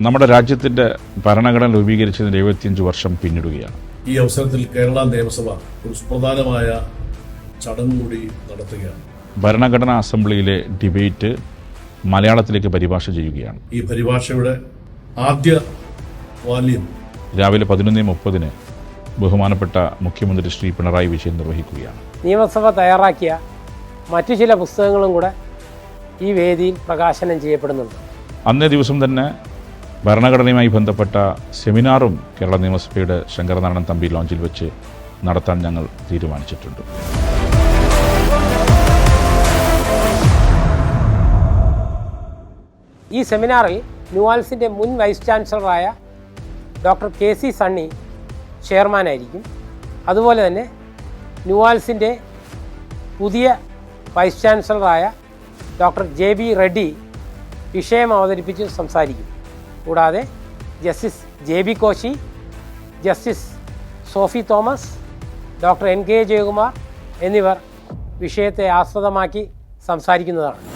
നമ്മുടെ രാജ്യത്തിന്റെ ഭരണഘടന രൂപീകരിച്ചതിന് എഴുപത്തിയഞ്ച് വർഷം പിന്നിടുകയാണ്. ഈ അവസരത്തിൽ കേരള നിയമസഭ ഒരു സുപ്രധാനമായ ചടങ്ങ് കൂടി നടത്തുകയാണ്. ഭരണഘടനാ അസംബ്ലിയിലെ ഡിബേറ്റ് മലയാളത്തിലേക്ക് പരിഭാഷ ചെയ്യുകയാണ്. ഈ പരിഭാഷയുടെ ആദ്യ വാല്യം രാവിലെ പതിനൊന്ന് മുപ്പതിന് ബഹുമാനപ്പെട്ട മുഖ്യമന്ത്രി ശ്രീ പിണറായി വിജയൻ നിർവഹിക്കുകയാണ്. നിയമസഭ തയ്യാറാക്കിയ മറ്റു ചില പുസ്തകങ്ങളും കൂടെ ഈ വേദിയിൽ പ്രകാശനം ചെയ്യപ്പെടുന്നുണ്ട്. അന്നേ ദിവസം തന്നെ ഭരണഘടനയുമായി ബന്ധപ്പെട്ട സെമിനാറും കേരള നിയമസഭയുടെ ശങ്കരനാരായണൻ തമ്പി ലോഞ്ചിൽ വെച്ച് നടത്താൻ ഞങ്ങൾ തീരുമാനിച്ചിട്ടുണ്ട്. ഈ സെമിനാറിൽ ന്യൂവാൽസിന്റെ മുൻ വൈസ് ചാൻസലറായ ഡോക്ടർ കെ സി സണ്ണി ചെയർമാനായിരിക്കും. അതുപോലെ തന്നെ ന്യൂവാൽസിന്റെ പുതിയ വൈസ് ചാൻസലറായ ഡോക്ടർ ജെ ബി റെഡ്ഡി വിഷയം അവതരിപ്പിച്ച് സംസാരിക്കും. കൂടാതെ justice J B Koshy justice Sophy Thomas doctor N K Jayakumar എന്നിവർ വിഷയത്തെ ആസ്പദമാക്കി സംസാരിക്കുന്നതാണ്.